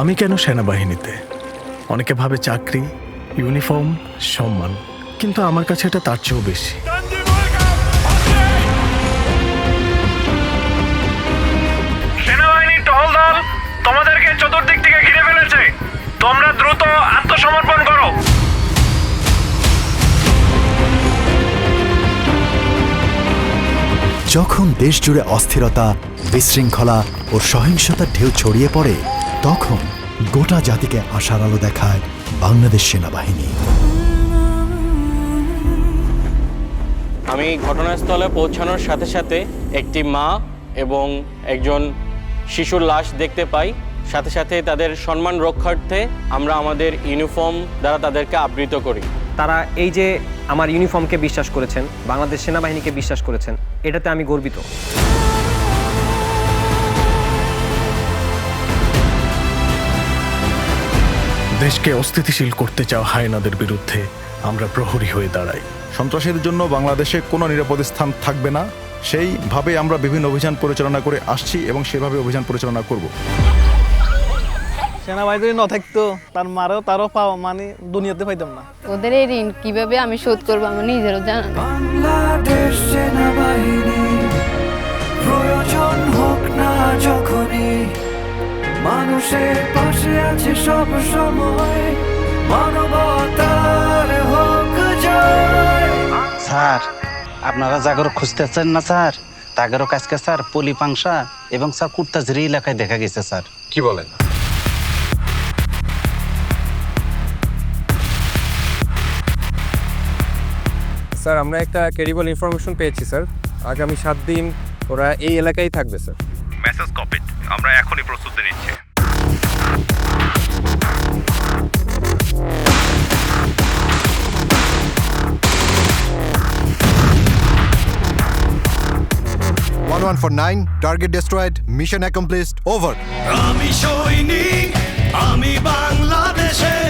আমি কেন সেনাবাহিনীতে? অনেকে ভাবে চাকরি ইউনিফর্ম সম্মান কিন্তু আমার কাছে এটা তার চেয়েও বেশি। সেনাবাহিনীর টহল দল তোমাদেরকে চতুর্দিক থেকে ঘিরে ফেলেছে। তোমরা দ্রুত আত্মসমর্পণ করো। যখন দেশ জুড়ে অস্থিরতা বিশৃঙ্খলা ও সহিংসতার ঢেউ ছড়িয়ে পড়ে তখন গোটা জাতিকে আশার আলো দেখায় বাংলাদেশ সেনাবাহিনী। আমি ঘটনাস্থলে পৌঁছানোর সাথে সাথে একটি মা এবং একজন শিশুর লাশ দেখতে পাই। সাথে সাথে তাদের সম্মান রক্ষার্থে আমরা আমাদের ইউনিফর্ম দ্বারা তাদেরকে আবৃত করি। তারা এই যে আমার ইউনিফর্মকে বিশ্বাস করেছেন বাংলাদেশ সেনাবাহিনীকে বিশ্বাস করেছেন এটাতে আমি গর্বিত। দেশকে অস্থিতিশীল করতে চাও হায়নাদের বিরুদ্ধে আমরা প্রহরী হয়ে দাঁড়াই। সন্ত্রাসীদের জন্য বাংলাদেশে কোনো নিরাপদ স্থান থাকবে না। সেইভাবে আমরা বিভিন্ন অভিযান পরিচালনা করে আসছি এবং সেভাবে অভিযান পরিচালনা করব। সেনাবাহিনী না থাকতো তার মারও তারও পাও মানে দুনিয়াতে পাইতাম না। ওদের এই ঋণ কীভাবে আমি শোধ করব আমার নিজেরও জানা বাংলাদেশ সেনাবাহিনী প্রয়োজন হোক না মানুষের পাশে আছে সব সময়। মানবতার হোক জয় স্যার আপনারা জাগর খুঁজতেছেন না স্যার? তাগেরও কাজকে স্যার পলি পাংশা এবং স্যার কুর্তাঝুরি এলাকায় দেখা গেছে স্যার। কি বলেন? স্যার আমরা একটা ক্রেডিবল ইনফরমেশন পেয়েছি স্যার। আগামী সাত দিন ওরা এই এলাকায় থাকবে স্যার। মেসেজ কপিড আমরা এখনই প্রস্তুতি নিচ্ছি। One one four nine target destroyed mission accomplished over আমি সৈনিক আমি বাংলাদেশের